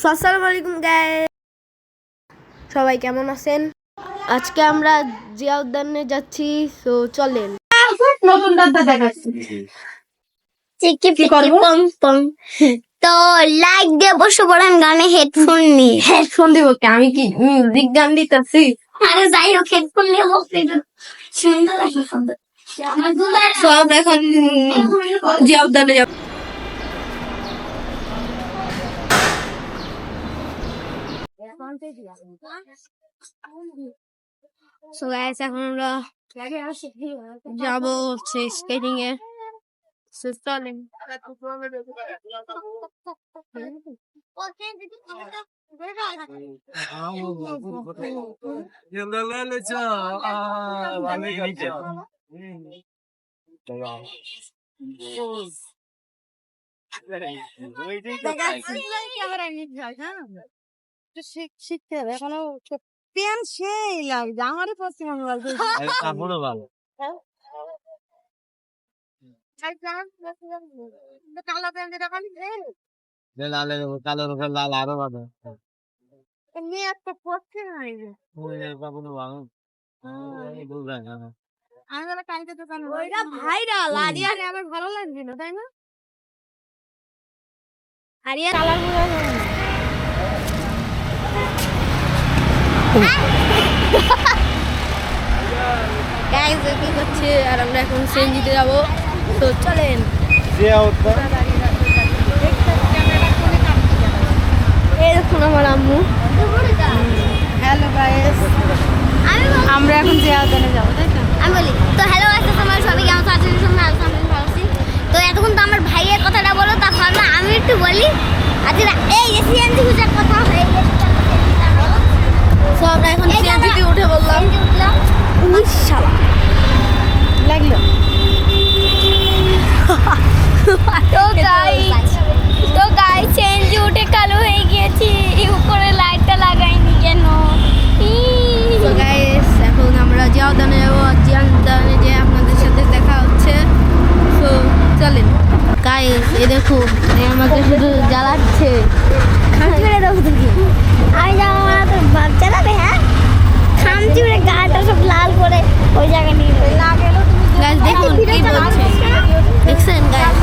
So আসসালামু আলাইকুম সবাই কেমন আছেন? আজকে আমরা জিয়া উদ্যানে যাচ্ছি তো চলেন। নতুন দাদা দেখাচ্ছি। চিকি কি করব? পম পম তো লাইক দিয়ে বসে পড়েন গানে হেডফোন নিয়ে। হেডফোন দিব কি? আমি কি মিউজিক গান দিতেছি? আরে যাই হোক হেডফোন নিয়ে একটু সুন্দর লাগে সুন্দর সব এখন জিয়া উদ্যানে যাব। সো গাইস এখন আমরা যাব হচ্ছে স্কেটিং এ So, চলেন শিখতে হবে। এখনও প্যান সেই লাগছে আমারই পশ্চিমবঙ্গ এখনও ভালো। কালো যেটা লাল আরও ভালো। নিয়ে একটা পড়ছে না এই যে। ভালো আমি বলে কালকে দোকানে ওইটা ভাইরাল আরিয়ান আমার ভালো লাগবে না তাই না? কালার গাইস কি করছে আর আমরা এখন সেনজিতে যাব। তো চলেন। এই দেখুন আমার আম্মু। হ্যালো আমরা এখন যাব তাই তো? আমি বলি তো হ্যালো আজকে তোমার সবাই কেমন আছেন শুনুন আলহামদুলিল্লাহ ভালো তো এতক্ষণ তো আমার ভাইয়ের কথাটা বলো তা ভাবলাম আমি একটু বলি আচ্ছা এই যে সিএনজি কথা আমরা এখন সিএনজিতে উঠে বললাম। লাগল। তো গাইস তো গাইস সিএনজি উঠে কালো হয়ে গিয়েছি। উপরে লাইটটা লাগাইনি কেন? তো গাইস এখন আমরা জিয়া উদ্যানে যাব। আর যে আপনাদের সাথে দেখা হচ্ছে তো চলেন। গাইস এ আমাকে শুধু জ্বালাচ্ছে। খামচি মেরে দেবো তোকে আমি যাব না তোর বাপ চালাবে হ্যাঁ খামচি মেরে গাটা সব লাল করে ওই জায়গায় নিয়ে না গেলেও তুমি গাইস দেখুন কি বলছে দেখছেন গাইস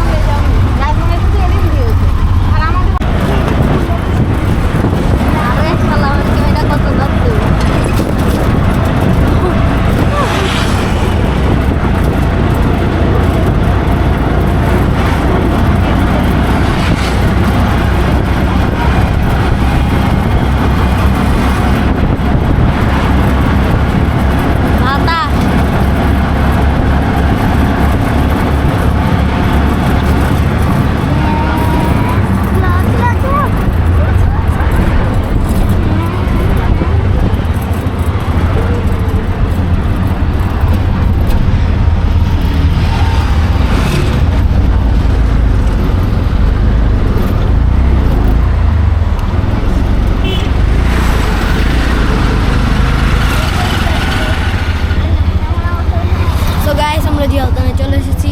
উদ্যানে চলে এসেছি।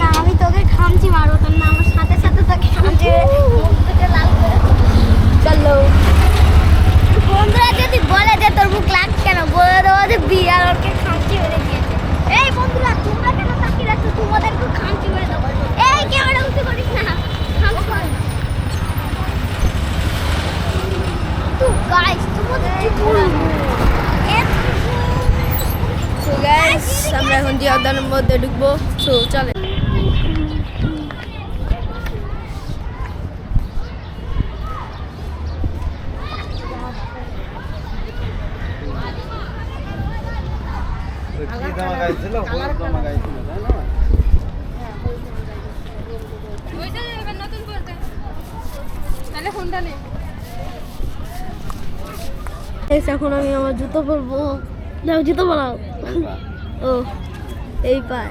না আমি তোকে খামচি মারবো তোর না? আমার সাথে সাথে তোকে লাল করে চলো। বন্ধুরা যদি বলে যে তোর মুখ লাগ কেন? বলে দেবো যে বিয়ার ওকে খামচি মেরে দিয়েছে। এই বন্ধুরা তোমরা কেন তাকিয়ে রাখছো তোমাদেরকে খামচি মেরে দেবো। এই ক্যামেরা উঠে করিস না। খামচি মার তো গাইস তোমাদের কি গাইস আমরা এখন জিয়া উদ্যানের মধ্যে ঢুকবো, তো না গাইস এখন আমি আমার জুতো পরবো। দাও জুতো পরাও। ও এই পায়।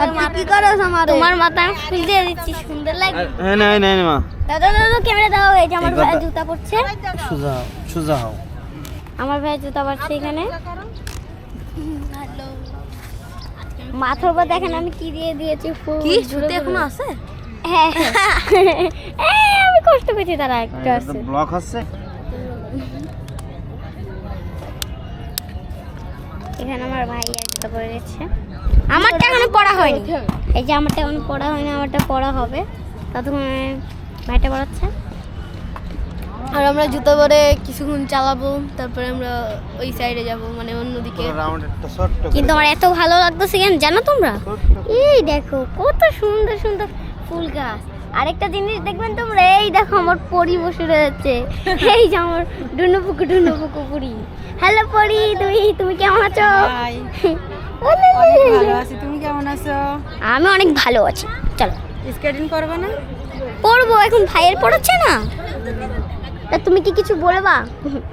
আর তুই কি করছ আমার? তোমার মাথা ফুল দিচ্ছি সুন্দর লাগবে হ্যাঁ না না মা। দাদা দাদা ক্যামেরা দাও এই যে আমার ভাই জুতা পড়ছে সুজা সুজা হও। আমার ভাই জুতা পড়ছে এখানে। মাথার উপর দেখেন আমি কি দিয়ে দিয়েছি ফুল কি? জুতো এখনও আছে? হ্যাঁ হ্যাঁ। আমি কষ্ট পেয়েছি তারা একটা আছে। ব্লক এখানে আমার ভাই একটা পড়ে গেছে। আমারটা এখনও পড়া হয়নি। এই যে আমারটা এখনও পড়া হয়নি আমারটা পড়া হবে। ততক্ষণে ভাইটা পড়াচ্ছে। আর আমরা জুতো পরে কিছুক্ষণ চালাবো তারপরে আমরা ওই সাইডে যাব মানে অন্যদিকে। কিন্তু আমার এত ভালো লাগতেছে কেন জানো তোমরা? এই দেখো কত সুন্দর সুন্দর ফুল গাছ। আরেকটা জিনিস দেখবেন তোমরা এই দেখো আমার পরি বসে রয়েছে। এই যে আমার ডুনু পুকু ডুনু পুকু পুরি। হ্যালো পরি তুমি তুমি কেমন আছো? ভালো আছি তুমি কেমন আছো? আমি অনেক ভালো আছি চলো। স্কেটিং করবে না? পড়ব এখন ভাইয়ের পড়াচ্ছে না? তা তুমি কি কিছু বলবা?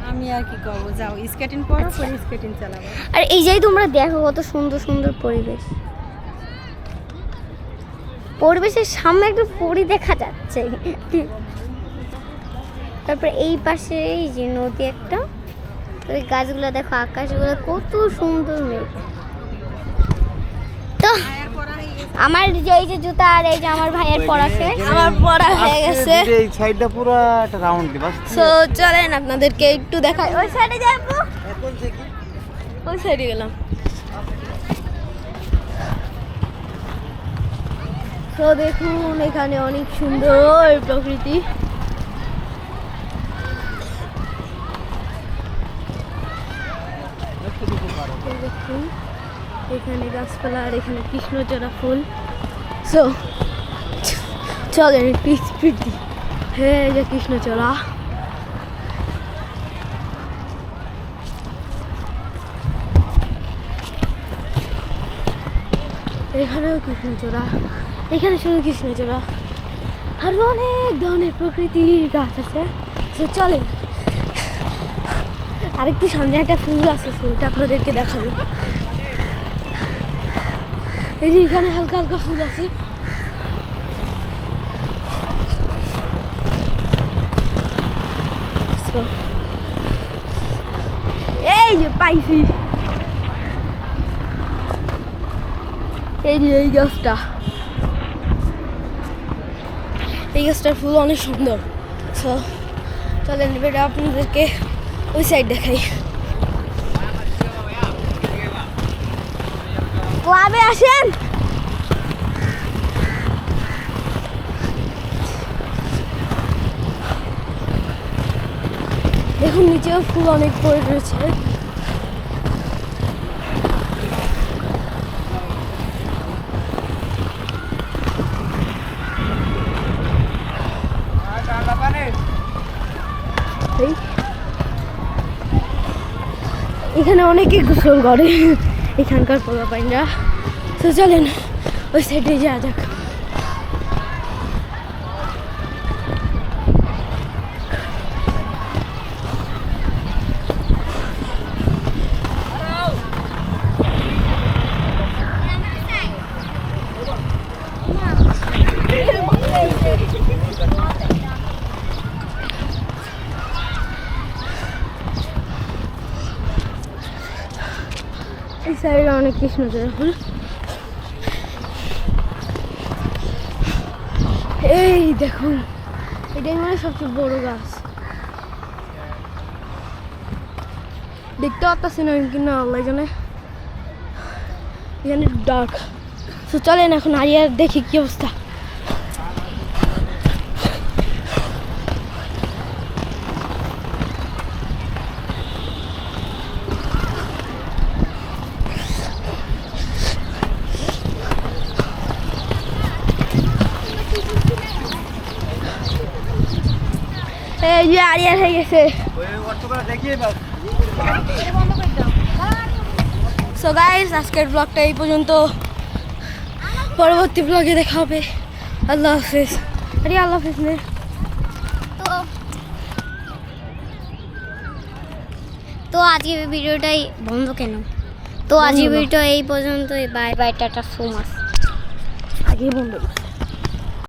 আমি আর কি করব যাও স্কেটিং করো পরে স্কেটিং চালাবো। আর এই যে তোমরা দেখো কত সুন্দর সুন্দর পরিবেশ। পরিবেশের সামনে একটু পরি দেখা যাচ্ছে। তারপরে এই পাশে এই যে নদী একটা ওই গাছগুলো দেখো আকাশগুলো কত সুন্দর মেঘ। তো আমার যে এই যে জুতা আর এই যে আমার ভাইয়ের পড়া শেষ। আমার পড়া হয়ে গেছে। এই সাইডটা পুরো একটা রাউন্ড দিবা সো চলেন আপনাদেরকে একটু দেখাই। ওই সাইডে যাব। ওই সাইডে গেলাম। তো দেখুন, এখানে অনেক সুন্দর প্রকৃতি। এখানে গাছপালা আর এখানে কৃষ্ণচূড়া ফুল। সো চলেন দিই। হ্যাঁ যে কৃষ্ণচূড়া। এখানেও কৃষ্ণচূড়া। এখানে শুধু কৃষ্ণচূড়া আরও অনেক ধরনের প্রকৃতির গাছ আছে। তো চলেন। আরেকটু সামনে একটা ফুল আছে, ফুলটা আপনাদেরকে দেখাবো। এই যে এখানে হালকা হালকা ফুল আছে। এই যে পাইছি। এই যে এই গাছটা। এই গাছটার ফুল অনেক সুন্দর। সো চলেন এবারে আপনাদেরকে ওই সাইড দেখাই। ক্লাবে আসেন! দেখুন, নিচেও ফুল অনেক পড়ে রয়েছে এই। এখানে অনেকে গোসল করে এখানকার পোলা পাইনরা তো চলেন ওই সাইডে যাওয়া যাক এই সাইডে অনেক কৃষ্ণচূড়া ফুল এই দেখুন এটাই মানে সবচেয়ে বড় গাছ। দেখতে পারতেছি না, কিন্তু আল্লাহ জানে। এখানে ডার্ক তো চলেন এখন, আরিয়ার দেখি কি অবস্থা। এই যে আরিয়ার হয়ে গেছে। সো গাইস আজকের ব্লগটা এই পর্যন্ত। পরবর্তী ব্লগে দেখা হবে। আল্লাহ হাফিজ। আরে আল্লাহ হাফিজ নে। তো আজকে ভিডিওটাই বন্ধ কেন? তো আজকে ভিডিওটা এই পর্যন্তই। Bye bye tata so much আগে বন্ধ